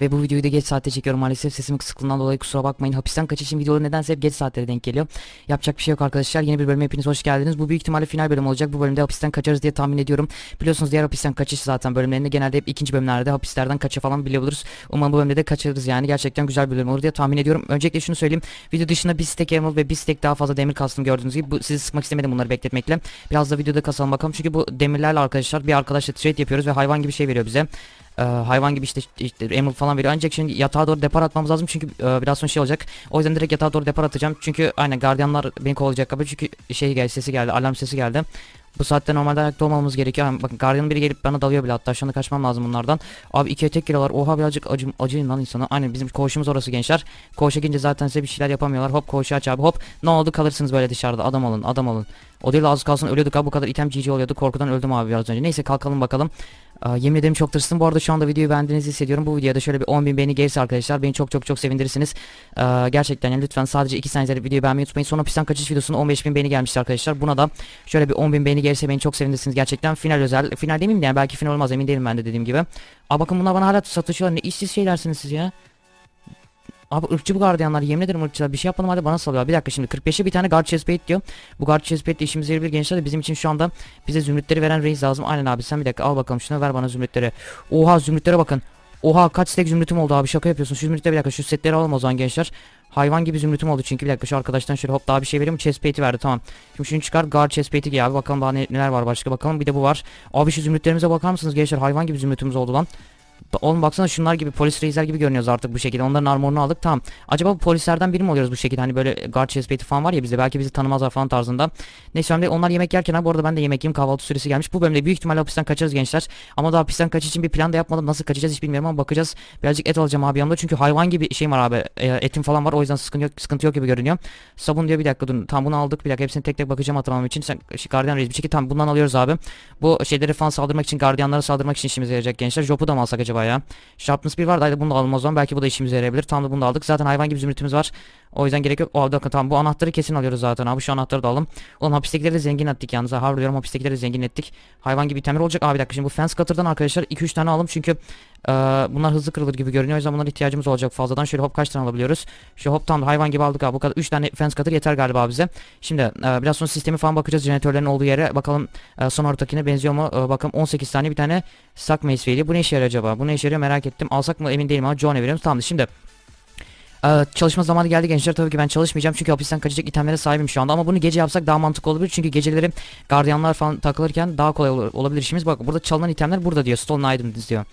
Ve bu videoyu da geç saatte çekiyorum maalesef sesimin kısıklığından dolayı kusura bakmayın. Hapisten kaçış için videoları nedense hep geç saatlere denk geliyor. Yapacak bir şey yok arkadaşlar. Yeni bir bölüme hepiniz hoş geldiniz. Bu büyük ihtimalle final bölüm olacak. Bu bölümde hapisten kaçarız diye tahmin ediyorum. Biliyorsunuz diğer hapisten kaçış zaten bölümlerinde genelde hep ikinci bölümlerde hapislerden kaça falan biliyoruz. Umarım bu bölümde de kaçarız yani. Gerçekten güzel bir bölüm olur diye tahmin ediyorum. Öncelikle şunu söyleyeyim. Video dışında bir stack emerald ve bir stack daha fazla demir kastım gördüğünüz gibi. Bu, sizi sıkmak istemedim bunları bekletmekle. Biraz da videoda kasalım bakalım. Çünkü bu demirlerle arkadaşlar bir arkadaşla trade yapıyoruz ve hayvan gibi şey veriyor bize. Ee, hayvan gibi işte, işte emerald falan veriyor. Ancak şimdi yatağa doğru depar atmamız lazım çünkü e, biraz sonra şey olacak. O yüzden direkt yatağa doğru depar atacağım. Çünkü aynen gardiyanlar beni kovalayacak abi. Çünkü şey geldi sesi geldi. Alarm sesi geldi. Bu saatte normalde ayakta olmamamız gerekiyor. Yani bakın gardiyanın biri gelip bana dalıyor bile hatta şu anda kaçmam lazım bunlardan. Abi ikiye tek giriyorlar. Oha birazcık acım, acıyın lan insana. Aynen bizim koğuşumuz orası gençler. Koğuşa girince zaten size bir şeyler yapamıyorlar. Hop koğuşu aç abi hop. Ne oldu kalırsınız böyle dışarıda. Adam olun adam olun. O değil az kalsın ölüyorduk abi bu kadar item GG oluyordu. Korkudan öldüm abi biraz önce. Neyse kalkalım bakalım. Aa, yemin ederim çok tırstım. Bu arada şu anda videoyu beğendiğinizi hissediyorum. Bu videoda şöyle bir 10.000 beğeni gelirse arkadaşlar beni çok çok çok sevindirirsiniz. Aa, gerçekten yani lütfen sadece 2 saniyede videoyu beğenmeyi unutmayın. Son hapisten kaçış videosuna 15.000 beğeni gelmişti arkadaşlar. Buna da şöyle bir 10.000 beğeni gelirse beni çok sevindirirsiniz gerçekten. Final özel. Final demeyeyim de yani belki final olmaz emin değilim ben de dediğim gibi. Aa bakın bunlar bana hala satışıyorlar. Ne işsiz şeylersiniz siz ya. Abi ırkçı bu gardiyanlar yemin ederim ırkçılar bir şey yapmadım hadi bana salıyor. Bir dakika şimdi 45'e bir tane guard chestplate diyor. Bu guard chestplate işimize yarayabilir gençler de bizim için şu anda bize zümrütleri veren reis lazım. Aynen abi sen bir dakika al bakalım şunu ver bana zümrütleri. Oha zümrütlere bakın. Oha kaç stek zümrütüm oldu abi şaka yapıyorsun. Şu zümrütleri bir dakika şu setleri alalım o zaman gençler. Hayvan gibi zümrütüm oldu çünkü bir dakika şu arkadaştan şöyle hop daha bir şey vereyim. Chestplate'i verdi tamam. Şimdi şunu çıkar guard chestplate'i giy abi bakalım daha ne- neler var başka bakalım bir de bu var. Abi şu zümrütlerimize bakar mısınız gençler hayvan gibi zümrütümüz oldu lan. Oğlum baksana şunlar gibi polis reisler gibi görünüyoruz artık bu şekilde. Onların armorunu aldık tamam. Acaba bu polislerden biri mi oluyoruz bu şekilde? Hani böyle guard chestplate'i falan var ya bizde belki bizi tanımazlar falan tarzında. Neyse önemli onlar yemek yerken ha bu arada ben de yemek yiyeyim kahvaltı süresi gelmiş. Bu bölümde büyük ihtimalle hapisten kaçarız gençler. Ama daha hapisten kaçış için bir plan da yapmadım. Nasıl kaçacağız hiç bilmiyorum ama bakacağız. Birazcık et alacağım abi yanımda çünkü hayvan gibi şeyim var abi. E, etim falan var o yüzden sıkıntı yok, sıkıntı yok gibi görünüyor. Sabun diyor bir dakika dur. Tam bunu aldık bir dakika hepsini tek tek bakacağım hatırlamam için. Sen gardiyan reis bir şekilde tam bundan alıyoruz abi. Bu şeyleri falan saldırmak için gardiyanlara saldırmak için işimize yarayacak gençler. Jop'u da mı alsak acaba ya? Sharpness 1 var da bunu da alalım o zaman. Belki bu da işimize yarayabilir. Tam da bunu da aldık. Zaten hayvan gibi zümrütümüz var. O yüzden gerek yok. O dakika tamam bu anahtarı kesin alıyoruz zaten abi. Şu anahtarı da alalım. Oğlum hapistekileri de zengin ettik yalnız. Ha diyorum hapistekileri de zengin ettik. Hayvan gibi itemler olacak. Abi bir dakika şimdi bu fence cutter'dan arkadaşlar 2-3 tane alalım çünkü eee, bunlar hızlı kırılır gibi görünüyor. O yüzden bunlara ihtiyacımız olacak fazladan. Şöyle hop kaç tane alabiliyoruz? Şu hop tam hayvan gibi aldık abi. Bu kadar 3 tane fence cutter yeter galiba bize. Şimdi eee, biraz sonra sistemi falan bakacağız. Jeneratörlerin olduğu yere. Bakalım eee, son ortakine benziyor mu? Eee, bakalım 18 tane bir tane Sack Mace Bu ne işe yarıyor acaba? Bu ne işe yarıyor merak ettim. Alsak mı? Emin değilim ama John'a veriyoruz. Tamam şimdi ee, çalışma zamanı geldi gençler. Tabii ki ben çalışmayacağım çünkü hapisten kaçacak itemlere sahibim şu anda. Ama bunu gece yapsak daha mantıklı olabilir. Çünkü geceleri gardiyanlar falan takılırken daha kolay olur, olabilir işimiz. Bak burada çalınan itemler burada diyor. Stolen items diyor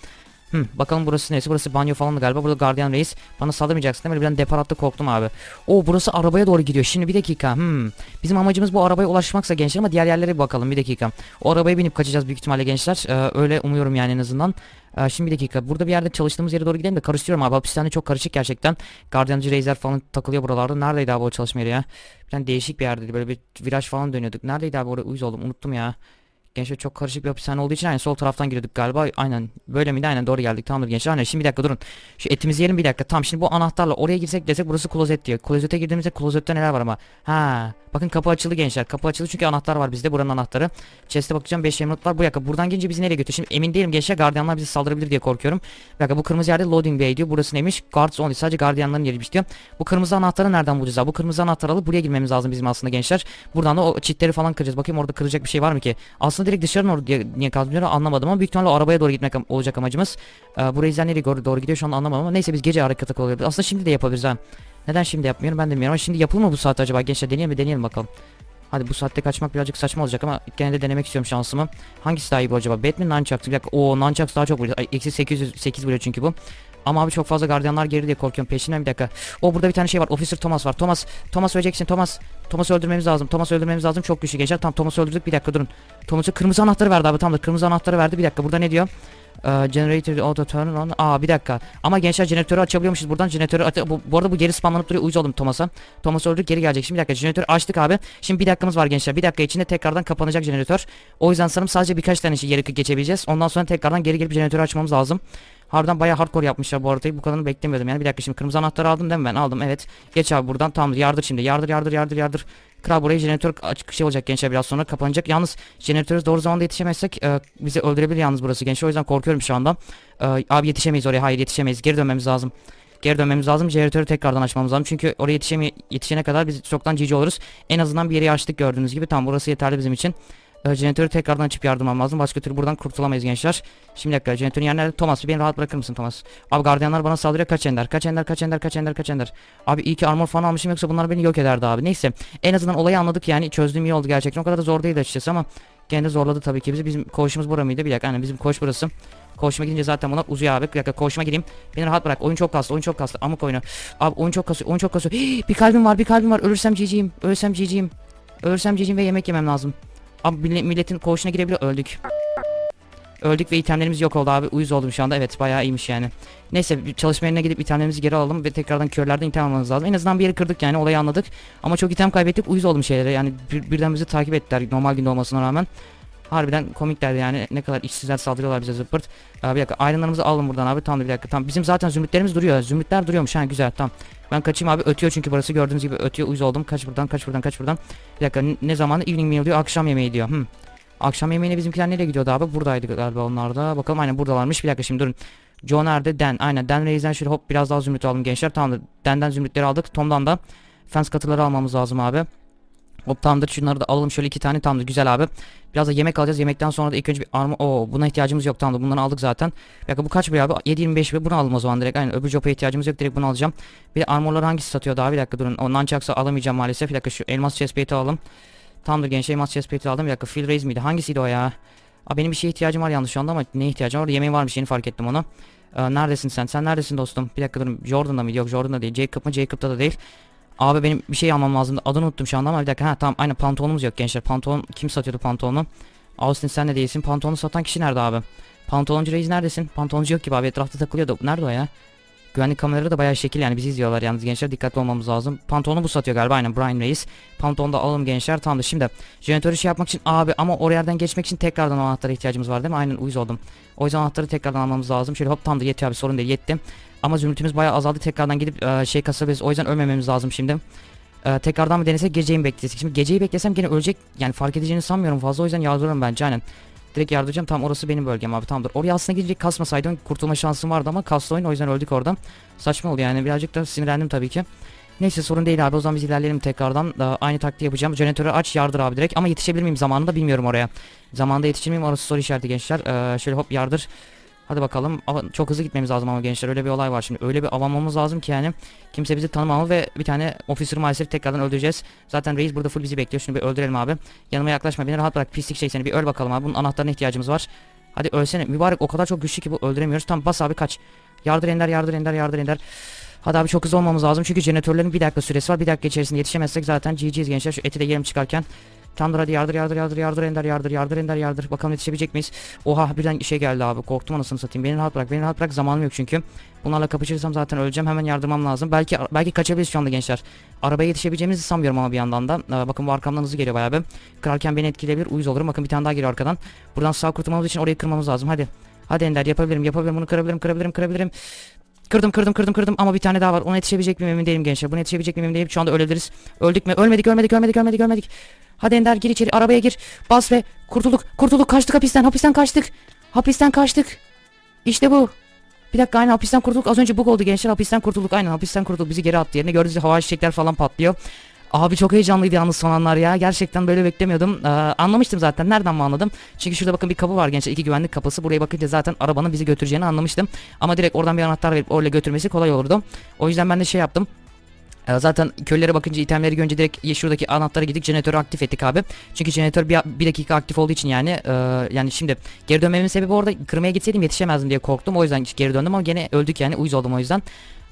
Hmm, bakalım burası neresi? Burası banyo falan da galiba. Burada gardiyan reis. Bana saldırmayacaksın değil mi? Birden depar attı korktum abi. O burası arabaya doğru gidiyor. Şimdi bir dakika. Hmm. Bizim amacımız bu arabaya ulaşmaksa gençler ama diğer yerlere bir bakalım bir dakika. O arabaya binip kaçacağız büyük ihtimalle gençler. Ee, öyle umuyorum yani en azından. Ee, şimdi bir dakika. Burada bir yerde çalıştığımız yere doğru gidelim de karıştırıyorum abi. Hapishane çok karışık gerçekten. Gardiyancı reisler falan takılıyor buralarda. Neredeydi abi o çalışma yeri ya? Bir tane değişik bir yerdeydi. Böyle bir viraj falan dönüyorduk. Neredeydi abi orada uyuz oldum. Unuttum ya. Gençler çok karışık bir hapishane olduğu için aynen sol taraftan giriyorduk galiba. Aynen böyle miydi? Aynen doğru geldik. Tamamdır gençler. Aynen şimdi bir dakika durun. Şu etimizi yiyelim bir dakika. Tamam şimdi bu anahtarla oraya girsek desek burası klozet diyor. Klozete girdiğimizde klozette neler var ama. Ha. Bakın kapı açıldı gençler. Kapı açıldı çünkü anahtar var bizde. Buranın anahtarı. Chest'e bakacağım 5 emerald var. Bu dakika buradan gelince bizi nereye götür? Şimdi emin değilim gençler. Gardiyanlar bizi saldırabilir diye korkuyorum. Bir bu kırmızı yerde loading bay diyor. Burası neymiş? Guards only. Sadece gardiyanların yeriymiş diyor. Bu kırmızı anahtarı nereden bulacağız? Bu kırmızı anahtarı alıp buraya girmemiz lazım bizim aslında gençler. Buradan da o çitleri falan kıracağız. Bakayım orada kıracak bir şey var mı ki? Aslında direkt dışarı doğru diye, niye kazmıyor anlamadım ama büyük ihtimalle arabaya doğru gitmek olacak amacımız. Ee, bu reisler nereye doğru, doğru gidiyor şu an anlamadım ama neyse biz gece harekete kalıyoruz. Aslında şimdi de yapabiliriz ha. Neden şimdi yapmıyorum ben de bilmiyorum ama şimdi yapılır mı bu saatte acaba gençler deneyelim mi deneyelim bakalım. Hadi bu saatte kaçmak birazcık saçma olacak ama gene de denemek istiyorum şansımı. Hangisi daha iyi bu acaba? Batman Nunchucks. Bir dakika. Oo Nunchucks daha çok vuruyor. Eksi 808 vuruyor çünkü bu. Ama abi çok fazla gardiyanlar geri diye korkuyorum peşinden bir dakika. O burada bir tane şey var. Officer Thomas var. Thomas. Thomas öleceksin Thomas. Thomas'ı öldürmemiz lazım. Thomas'ı öldürmemiz lazım. Çok güçlü gençler. Tam Thomas'ı öldürdük. Bir dakika durun. Thomas'ı kırmızı anahtarı verdi abi. Tamamdır. Kırmızı anahtarı verdi. Bir dakika. Burada ne diyor? Ee, generator auto turn on. Aa bir dakika. Ama gençler jeneratörü açabiliyormuşuz. Buradan jeneratörü aç bu, bu arada bu geri spamlanıp duruyor. Uyuz oldum Thomas'a. Thomas öldük geri gelecek. Şimdi bir dakika jeneratörü açtık abi. Şimdi bir dakikamız var gençler. Bir dakika içinde tekrardan kapanacak jeneratör. O yüzden sanırım sadece birkaç tane şey yeri geçebileceğiz. Ondan sonra tekrardan geri gelip jeneratörü açmamız lazım. Harbiden bayağı hardcore yapmışlar bu haritayı. Bu kadarını beklemiyordum yani. Bir dakika şimdi kırmızı anahtarı aldım değil mi ben? Aldım evet. Geç abi buradan. Tamam yardır şimdi. Yardır yardır yardır yardır. Kral buraya jeneratör açık şey olacak gençler biraz sonra kapanacak. Yalnız jeneratöre doğru zamanda yetişemezsek e, bizi öldürebilir yalnız burası gençler. O yüzden korkuyorum şu anda. E, abi yetişemeyiz oraya. Hayır yetişemeyiz. Geri dönmemiz lazım. Geri dönmemiz lazım. Jeneratörü tekrardan açmamız lazım. Çünkü oraya yetişeme yetişene kadar biz çoktan GG oluruz. En azından bir yeri açtık gördüğünüz gibi. Tamam burası yeterli bizim için. E, tekrardan açıp yardım almam lazım. Başka türlü buradan kurtulamayız gençler. Şimdi dakika jeneratörün yer nerede? Thomas beni rahat bırakır mısın Thomas? Abi gardiyanlar bana saldırıyor. Kaç ender? Kaç ender? Kaç ender? Kaç ender? Kaç ender? Abi iyi ki armor falan almışım yoksa bunlar beni yok ederdi abi. Neyse. En azından olayı anladık yani. Çözdüğüm iyi oldu gerçekten. O kadar da zor değil açıkçası ama gene zorladı tabii ki bizi. Bizim koğuşumuz bura mıydı? Bir dakika. Aynen bizim koğuş burası. Koğuşuma gidince zaten bunlar uzuyor abi. Bir dakika koğuşuma gireyim. Beni rahat bırak. Oyun çok kastı. Oyun çok kastı. Amık oyunu. Abi oyun çok kasıyor. Oyun çok kasıyor. Hii, bir kalbim var. Bir kalbim var. Ölürsem ciciyim. Ölürsem ciciyim. Ölürsem ciciyim ve yemek yemem lazım. Abi millet- milletin koğuşuna girebiliyor. Öldük. Öldük ve itemlerimiz yok oldu abi. Uyuz oldum şu anda. Evet bayağı iyiymiş yani. Neyse çalışma yerine gidip itemlerimizi geri alalım ve tekrardan körlerden item almamız lazım. En azından bir yeri kırdık yani olayı anladık. Ama çok item kaybettik. Uyuz oldum şeylere. Yani bir, birden bizi takip ettiler normal günde olmasına rağmen. Harbiden komiklerdi yani ne kadar işsizler saldırıyorlar bize zıppırt. Abi bir dakika ayrınlarımızı alın buradan abi tamam bir dakika tamam bizim zaten zümrütlerimiz duruyor zümrütler duruyormuş ha güzel tamam. Ben kaçayım abi ötüyor çünkü burası gördüğünüz gibi ötüyor uyuz oldum kaç buradan kaç buradan kaç buradan. Bir dakika ne zamanı evening meal diyor akşam yemeği diyor. Hmm. Akşam yemeğine bizimkiler nereye gidiyordu abi buradaydı galiba onlar da bakalım aynen buradalarmış bir dakika şimdi durun. Joe nerede? Dan. Aynen. Dan Reis'den şöyle hop biraz daha zümrüt alalım gençler. Tamamdır. Dan'den zümrütleri aldık. Tom'dan da fence katıları almamız lazım abi. Hop tamamdır. Şunları da alalım şöyle iki tane tamamdır. Güzel abi. Biraz da yemek alacağız. Yemekten sonra da ilk önce bir arma... Oo buna ihtiyacımız yok tamamdır. Bunları aldık zaten. Bir bu kaç bir abi? 7.25 bir bunu alalım o zaman direkt. Aynen öbür job'a ihtiyacımız yok. Direkt bunu alacağım. Bir de armorları hangisi satıyordu abi? Bir dakika durun. Ondan çaksa alamayacağım maalesef. Bir dakika şu elmas chestplate'i alalım. Tamamdır gençler elmas chestplate'i aldım. Bir dakika Phil Raise miydi? Hangisiydi o ya? Abi benim bir şeye ihtiyacım var yalnız şu anda ama ne ihtiyacım var? Yemeğim varmış yeni fark ettim onu. Neredesin sen? Sen neredesin dostum? Bir dakika durun. Jordan'da mıydı? Yok Jordan'da değil. Jacob mı? Jacob'da da değil. Abi benim bir şey almam lazımdı. Adını unuttum şu anda ama bir dakika. Ha tamam aynen pantolonumuz yok gençler. Pantolon kim satıyordu pantolonu? Austin sen de değilsin. Pantolonu satan kişi nerede abi? Pantoloncu reis neredesin? Pantoloncu yok gibi abi etrafta takılıyordu. Nerede o ya? Güvenlik kameraları da bayağı şekil yani bizi izliyorlar yalnız gençler dikkatli olmamız lazım. Pantolonu bu satıyor galiba aynen Brian Reis. Pantolonu da alalım gençler tamamdır şimdi. Jeneratörü şey yapmak için abi ama oraya geçmek için tekrardan o anahtara ihtiyacımız var değil mi? Aynen uyuz oldum. O yüzden anahtarı tekrardan almamız lazım. Şöyle hop tamamdır yetiyor abi sorun değil yetti. Ama zümrütümüz bayağı azaldı tekrardan gidip e, şey kasabiliriz. O yüzden ölmememiz lazım şimdi. E, tekrardan mı denesek geceyi mi beklesek? Şimdi geceyi beklesem gene ölecek yani fark edeceğini sanmıyorum fazla o yüzden yardırırım bence aynen. Direkt yardıracağım tam orası benim bölgem abi tamamdır. Oraya aslında gidecek kasmasaydım kurtulma şansım vardı ama kastı oyun o yüzden öldük oradan. Saçma oldu yani birazcık da sinirlendim tabii ki. Neyse sorun değil abi o zaman biz ilerleyelim tekrardan. Daha aynı taktiği yapacağım. Jeneratörü aç yardır abi direkt ama yetişebilir miyim zamanında bilmiyorum oraya. Zamanında yetişir miyim orası soru işareti gençler. Ee, şöyle hop yardır. Hadi bakalım. Çok hızlı gitmemiz lazım ama gençler öyle bir olay var şimdi. Öyle bir avamamız lazım ki yani kimse bizi tanımamalı ve bir tane officer maalesef tekrardan öldüreceğiz. Zaten reis burada full bizi bekliyor. Şunu bir öldürelim abi. Yanıma yaklaşma beni rahat bırak pislik şey seni bir öl bakalım abi. Bunun anahtarına ihtiyacımız var. Hadi ölsene. Mübarek o kadar çok güçlü ki bu öldüremiyoruz. Tamam bas abi kaç. Yardır ender yardır ender yardır ender. Hadi abi çok hızlı olmamız lazım çünkü jeneratörlerin bir dakika süresi var. Bir dakika içerisinde yetişemezsek zaten GG'yiz gençler. Şu eti de yerim çıkarken. Tamamdır hadi yardır yardır yardır yardır ender yardır yardır ender yardır. Bakalım yetişebilecek miyiz? Oha birden şey geldi abi. Korktum anasını satayım. Beni rahat bırak. Beni rahat bırak. Zamanım yok çünkü. Bunlarla kapışırsam zaten öleceğim. Hemen yardırmam lazım. Belki belki kaçabiliriz şu anda gençler. Arabaya yetişebileceğimizi sanmıyorum ama bir yandan da. Ee, bakın bu arkamdan hızlı geliyor bayağı bir. Kırarken beni etkileyebilir. Uyuz olurum. Bakın bir tane daha geliyor arkadan. Buradan sağ kurtulmamız için orayı kırmamız lazım. Hadi. Hadi Ender yapabilirim yapabilirim bunu kırabilirim kırabilirim kırabilirim. Kırdım kırdım kırdım kırdım ama bir tane daha var. Ona yetişebilecek miyim emin değilim gençler. Buna yetişebilecek miyim emin değilim. Şu anda ölebiliriz. Öldük mü? Ölmedik ölmedik ölmedik ölmedik ölmedik. Hadi Ender gir içeri arabaya gir. Bas ve kurtulduk kurtulduk kaçtık hapisten hapisten kaçtık. Hapisten kaçtık. İşte bu. Bir dakika aynen hapisten kurtulduk. Az önce bug oldu gençler hapisten kurtulduk. Aynen hapisten kurtulduk. Bizi geri attı yerine. Gördüğünüz gibi hava çiçekler falan patlıyor. Abi çok heyecanlıydı yalnız son anlar ya. Gerçekten böyle beklemiyordum. Ee, anlamıştım zaten. Nereden mi anladım? Çünkü şurada bakın bir kapı var gençler. iki güvenlik kapısı. Buraya bakınca zaten arabanın bizi götüreceğini anlamıştım. Ama direkt oradan bir anahtar verip oraya götürmesi kolay olurdu. O yüzden ben de şey yaptım. Ee, Zaten köylere bakınca itemleri görünce direkt şuradaki anahtara gidip jeneratörü aktif ettik abi. Çünkü jeneratör bir, bir dakika aktif olduğu için yani e, yani şimdi geri dönmemin sebebi orada kırmaya gitseydim yetişemezdim diye korktum. O yüzden geri döndüm ama gene öldük yani uyuz oldum o yüzden.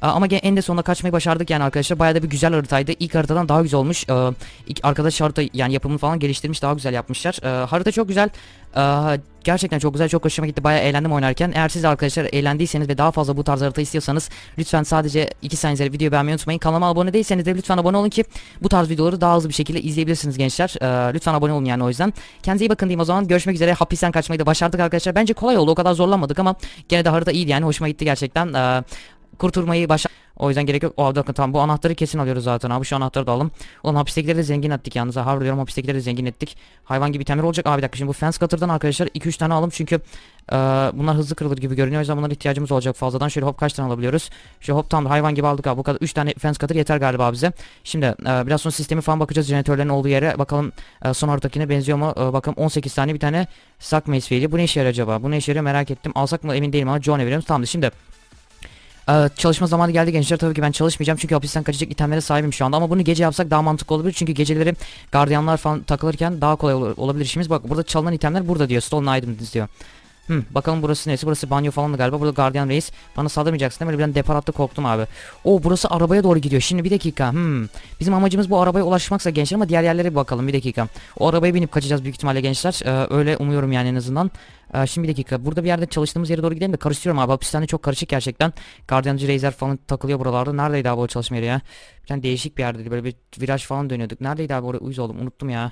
Ama en de sonunda kaçmayı başardık yani arkadaşlar. Bayağı da bir güzel haritaydı. İlk haritadan daha güzel olmuş. Ee, ilk arkadaş harita yani yapımını falan geliştirmiş daha güzel yapmışlar. Ee, harita çok güzel. Ee, gerçekten çok güzel. Çok hoşuma gitti. Bayağı eğlendim oynarken. Eğer siz arkadaşlar eğlendiyseniz ve daha fazla bu tarz harita istiyorsanız lütfen sadece 2 saniyede videoyu beğenmeyi unutmayın. Kanalıma abone değilseniz de lütfen abone olun ki bu tarz videoları daha hızlı bir şekilde izleyebilirsiniz gençler. Lütfen abone olun yani o yüzden. Kendinize iyi bakın diyeyim o zaman. Görüşmek üzere. Hapisten kaçmayı da başardık arkadaşlar. Bence kolay oldu. O kadar zorlanmadık ama gene de harita iyiydi yani. Hoşuma gitti gerçekten. Ee, kurtulmayı başa O yüzden gerek yok. O dakika tamam bu anahtarı kesin alıyoruz zaten abi. Şu anahtarı da alalım. Oğlum hapistekileri de zengin ettik yalnız. ha. Harbi diyorum hapistekileri de zengin ettik. Hayvan gibi itemler olacak. Abi bir dakika şimdi bu fence cutter'dan arkadaşlar 2-3 tane alalım çünkü e, bunlar hızlı kırılır gibi görünüyor. O yüzden bunlara ihtiyacımız olacak fazladan. Şöyle hop kaç tane alabiliyoruz? Şu hop tamam hayvan gibi aldık abi. Bu kadar 3 tane fence cutter yeter galiba bize. Şimdi e, biraz sonra sistemi falan bakacağız. Jeneratörlerin olduğu yere. Bakalım e, son haritakine benziyor mu? E, bakalım 18 tane bir tane Suck Mace. Bu ne işe yarıyor acaba? Bu ne işe yarıyor merak ettim. Alsak mı emin değilim ama John Williams. Tamamdır şimdi. Ee, çalışma zamanı geldi gençler. Tabii ki ben çalışmayacağım çünkü hapisten kaçacak itemlere sahibim şu anda. Ama bunu gece yapsak daha mantıklı olabilir. Çünkü geceleri gardiyanlar falan takılırken daha kolay olabilir işimiz. Bak burada çalınan itemler burada diyor. Stolen items diyor Hmm, bakalım burası neyse burası banyo falan da galiba burada gardiyan reis bana saldırmayacaksın değil mi birden depar attı korktum abi o burası arabaya doğru gidiyor şimdi bir dakika hmm. bizim amacımız bu arabaya ulaşmaksa gençler ama diğer yerlere bir bakalım bir dakika o arabaya binip kaçacağız büyük ihtimalle gençler Ee, öyle umuyorum yani en azından ee, şimdi bir dakika. Burada bir yerde çalıştığımız yere doğru gidelim de karıştırıyorum abi. Hapishane çok karışık gerçekten. Gardiyancı Razer falan takılıyor buralarda. Neredeydi abi o çalışma yeri ya? Bir tane değişik bir yerdeydi. Böyle bir viraj falan dönüyorduk. Neredeydi abi oraya uyuz oldum. Unuttum ya.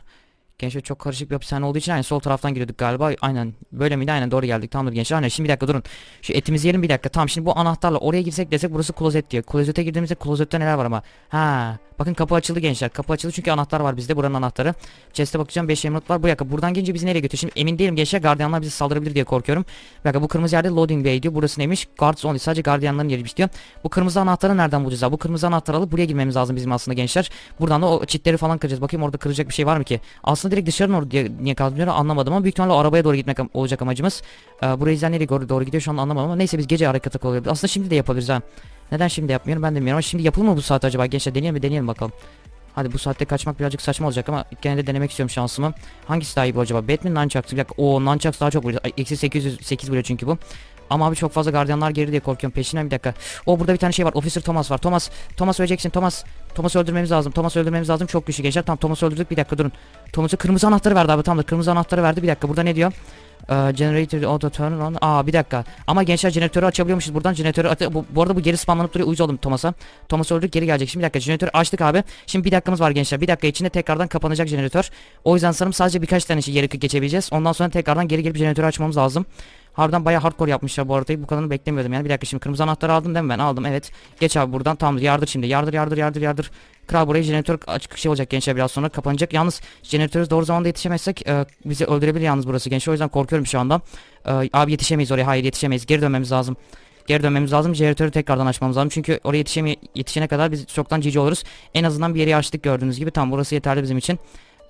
Gençler çok karışık bir hapishane olduğu için aynen sol taraftan giriyorduk galiba. Aynen böyle miydi? Aynen doğru geldik. Tamamdır gençler. Aynen şimdi bir dakika durun. Şu etimizi yiyelim bir dakika. Tamam şimdi bu anahtarla oraya girsek desek burası klozet diyor. Klozete girdiğimizde klozette neler var ama. Ha. Bakın kapı açıldı gençler. Kapı açıldı çünkü anahtar var bizde. Buranın anahtarı. Chest'e bakacağım 5 emerald var. Bu dakika buradan gelince bizi nereye götürüyor? Şimdi emin değilim gençler. Gardiyanlar bizi saldırabilir diye korkuyorum. Bir dakika bu kırmızı yerde loading bay diyor. Burası neymiş? Guards only. Sadece gardiyanların yeriymiş diyor. Bu kırmızı anahtarı nereden bulacağız abi? Bu kırmızı anahtarı alıp buraya girmemiz lazım bizim aslında gençler. Buradan da o çitleri falan kıracağız. Bakayım orada kıracak bir şey var mı ki? Aslında direkt dışarı doğru diye, niye kaldırıyor anlamadım ama büyük ihtimalle arabaya doğru gitmek olacak amacımız. Ee, buraya izleyen nereye doğru, doğru gidiyor şu an anlamadım ama neyse biz gece harekete oluyoruz. Aslında şimdi de yapabiliriz ha. Neden şimdi yapmıyorum ben de bilmiyorum ama şimdi yapılır mı bu saat acaba gençler deneyelim mi deneyelim bakalım. Hadi bu saatte kaçmak birazcık saçma olacak ama gene de denemek istiyorum şansımı. Hangisi daha iyi bu acaba? Batman Nunchucks. Bir dakika. Oo Nunchucks daha çok vuruyor. Eksi 808 vuruyor çünkü bu. Ama abi çok fazla gardiyanlar geri diye korkuyorum. Peşinden bir dakika. O burada bir tane şey var. Officer Thomas var. Thomas. Thomas öleceksin. Thomas. Thomas'ı öldürmemiz lazım. Thomas'ı öldürmemiz lazım. Çok güçlü gençler. Tamam Thomas'ı öldürdük. Bir dakika durun. Thomas'ı kırmızı anahtarı verdi abi. Tamamdır. Kırmızı anahtarı verdi. Bir dakika. Burada ne diyor? Ee, generator auto turn on. Aa bir dakika. Ama gençler jeneratörü açabiliyormuşuz. Buradan jeneratörü bu, bu arada bu geri spamlanıp duruyor. Uyuz oldum Thomas'a. Thomas öldük geri gelecek. Şimdi bir dakika jeneratörü açtık abi. Şimdi bir dakikamız var gençler. Bir dakika içinde tekrardan kapanacak jeneratör. O yüzden sanırım sadece birkaç tane şey yeri geçebileceğiz. Ondan sonra tekrardan geri gelip jeneratörü açmamız lazım. Harbiden bayağı hardcore yapmışlar bu haritayı. Bu kadarını beklemiyordum yani. Bir dakika şimdi kırmızı anahtarı aldım değil mi ben? Aldım evet. Geç abi buradan. Tamam yardır şimdi. Yardır yardır yardır yardır. Kral burayı jeneratör açık şey olacak gençler biraz sonra kapanacak. Yalnız jeneratörü doğru zamanda yetişemezsek e, bizi öldürebilir yalnız burası gençler. O yüzden korkuyorum şu anda. E, abi yetişemeyiz oraya. Hayır yetişemeyiz. Geri dönmemiz lazım. Geri dönmemiz lazım. Jeneratörü tekrardan açmamız lazım. Çünkü oraya yetişeme yetişene kadar biz çoktan cici oluruz. En azından bir yeri açtık gördüğünüz gibi. Tamam burası yeterli bizim için.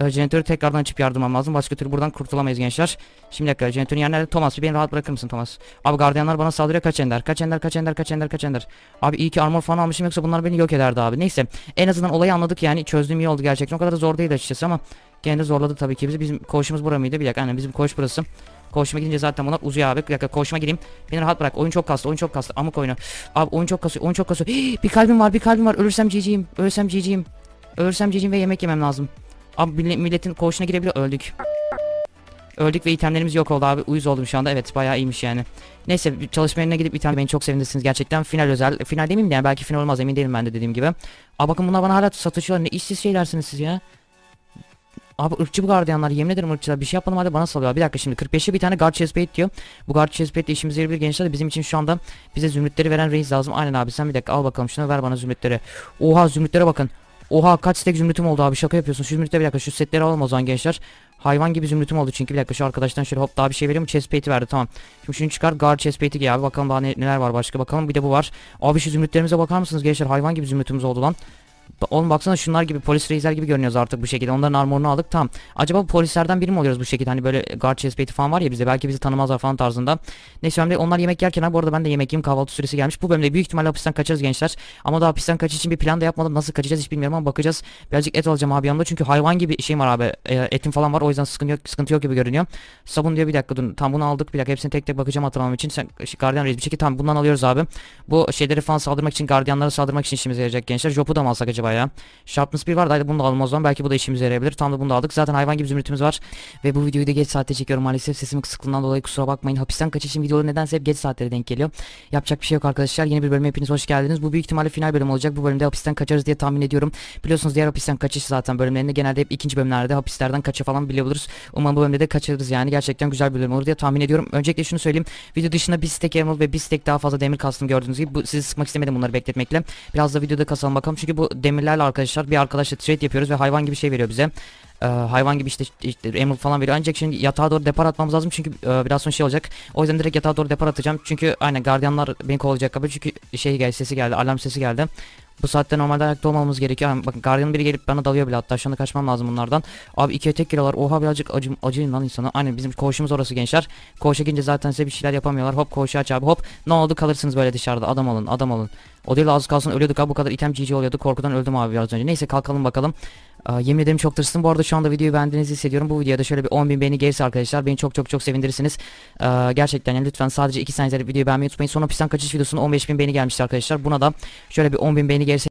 E, tekrardan açıp yardırmam lazım. Başka türlü buradan kurtulamayız gençler. Şimdi dakika jeneratörün yer nerede? Thomas bir beni rahat bırakır mısın Thomas? Abi gardiyanlar bana saldırıyor kaç ender? Kaç ender kaç ender kaç ender kaç ender? Abi iyi ki armor falan almışım yoksa bunlar beni yok ederdi abi. Neyse en azından olayı anladık yani çözdüğüm iyi oldu gerçekten. O kadar da zor değil açıkçası ama gene zorladı tabii ki bizi. Bizim koğuşumuz bura mıydı? Bir dakika aynen bizim koğuş burası. Koğuşuma gidince zaten bunlar uzuyor abi. Bir dakika koğuşuma gireyim. Beni rahat bırak. Oyun çok kastı. Oyun çok kastı. Amık oyunu. Abi oyun çok kasıyor. Oyun çok kasıyor. Hii, bir kalbim var. Bir kalbim var. Ölürsem ciciyim. Ölürsem ciciyim. Ölürsem ciciyim ve yemek yemem lazım. Abi millet- milletin koğuşuna girebiliyor. Öldük. Öldük ve itemlerimiz yok oldu abi. Uyuz oldum şu anda. Evet bayağı iyiymiş yani. Neyse çalışma yerine gidip item beni çok sevindirsiniz gerçekten. Final özel. Final demeyeyim de yani belki final olmaz emin değilim ben de dediğim gibi. Abi bakın bunlar bana hala satışıyorlar. Ne işsiz şeylersiniz siz ya. Abi ırkçı bu gardiyanlar yemin ederim ırkçılar bir şey yapmadım hadi bana salıyor bir dakika şimdi 45'e bir tane guard chestplate diyor bu guard chestplate işimize yarayabilir gençler de bizim için şu anda bize zümrütleri veren reis lazım aynen abi sen bir dakika al bakalım şunu ver bana zümrütleri oha zümrütlere bakın oha kaç stack zümrütüm oldu abi? Şaka yapıyorsun. Şu zümrütleri bir dakika şu setleri alalım o zaman gençler. Hayvan gibi zümrütüm oldu çünkü. Bir dakika şu arkadaştan şöyle hop daha bir şey vereyim mi? Chestplate'i verdi tamam. Şimdi şunu çıkar guard chestplate'i giy abi. Bakalım daha ne- neler var başka. Bakalım bir de bu var. Abi şu zümrütlerimize bakar mısınız gençler? Hayvan gibi zümrütümüz oldu lan Oğlum baksana şunlar gibi polis reisler gibi görünüyoruz artık bu şekilde. Onların armorunu aldık tamam. Acaba bu polislerden biri mi oluyoruz bu şekilde? Hani böyle guard chestplate'i falan var ya bize belki bizi tanımazlar falan tarzında. Neyse önemli onlar yemek yerken ha bu arada ben de yemek yiyeyim kahvaltı süresi gelmiş. Bu bölümde büyük ihtimalle hapisten kaçarız gençler. Ama daha hapisten kaçış için bir plan da yapmadım. Nasıl kaçacağız hiç bilmiyorum ama bakacağız. Birazcık et alacağım abi yanımda çünkü hayvan gibi şeyim var abi. E, etim falan var o yüzden sıkıntı yok, sıkıntı yok gibi görünüyor. Sabun diyor bir dakika dur. Tam bunu aldık bir dakika hepsini tek tek bakacağım hatırlamam için. Sen şey, gardiyan reis bir şekilde tamam bundan alıyoruz abi. Bu şeyleri falan saldırmak için gardiyanlara saldırmak için işimize yarayacak gençler. Jopu da mı alsak acaba? ya? Sharpness 1 var da bunu da alalım o zaman. Belki bu da işimize yarayabilir. Tam da bunu da aldık. Zaten hayvan gibi zümrütümüz var. Ve bu videoyu da geç saatte çekiyorum maalesef. Sesimin kısıklığından dolayı kusura bakmayın. Hapisten kaçışım videoları nedense hep geç saatlere denk geliyor. Yapacak bir şey yok arkadaşlar. Yeni bir bölüme hepiniz hoş geldiniz. Bu büyük ihtimalle final bölüm olacak. Bu bölümde hapisten kaçarız diye tahmin ediyorum. Biliyorsunuz diğer hapisten kaçış zaten bölümlerinde genelde hep ikinci bölümlerde hapislerden kaça falan biliyoruz. Umarım bu bölümde de kaçırırız yani. Gerçekten güzel bir bölüm olur diye tahmin ediyorum. Öncelikle şunu söyleyeyim. Video dışında bir stack emerald ve bir stack daha fazla demir kastım gördüğünüz gibi. Bu, sizi sıkmak istemedim bunları bekletmekle. Biraz da videoda kasalım bakalım. Çünkü bu demirlerle arkadaşlar bir arkadaşla trade yapıyoruz ve hayvan gibi şey veriyor bize. Ee, hayvan gibi işte, işte emerald falan veriyor. Ancak şimdi yatağa doğru depar atmamız lazım çünkü e, biraz sonra şey olacak. O yüzden direkt yatağa doğru depar atacağım. Çünkü aynen gardiyanlar beni kovalayacak abi. Çünkü şey geldi sesi geldi. Alarm sesi geldi. Bu saatte normalde ayakta olmamamız gerekiyor. Yani bakın gardiyanın biri gelip bana dalıyor bile hatta şu anda kaçmam lazım bunlardan. Abi ikiye tek giriyorlar. Oha birazcık acım, acıyın lan insana. Aynen bizim koğuşumuz orası gençler. Koğuşa girince zaten size bir şeyler yapamıyorlar. Hop koğuşu aç abi hop. Ne oldu kalırsınız böyle dışarıda. Adam olun adam olun. O değil az kalsın ölüyorduk abi bu kadar item GG oluyordu. Korkudan öldüm abi biraz önce. Neyse kalkalım bakalım. Aa, yemin ederim çok tırstım. Bu arada şu anda videoyu beğendiğinizi hissediyorum. Bu videoda şöyle bir 10.000 beğeni gelirse arkadaşlar beni çok çok çok sevindirirsiniz. Aa, gerçekten yani lütfen sadece 2 saniyede videoyu beğenmeyi unutmayın. Son pistten kaçış videosuna 15.000 beğeni gelmişti arkadaşlar. Buna da şöyle bir 10.000 beğeni gelirse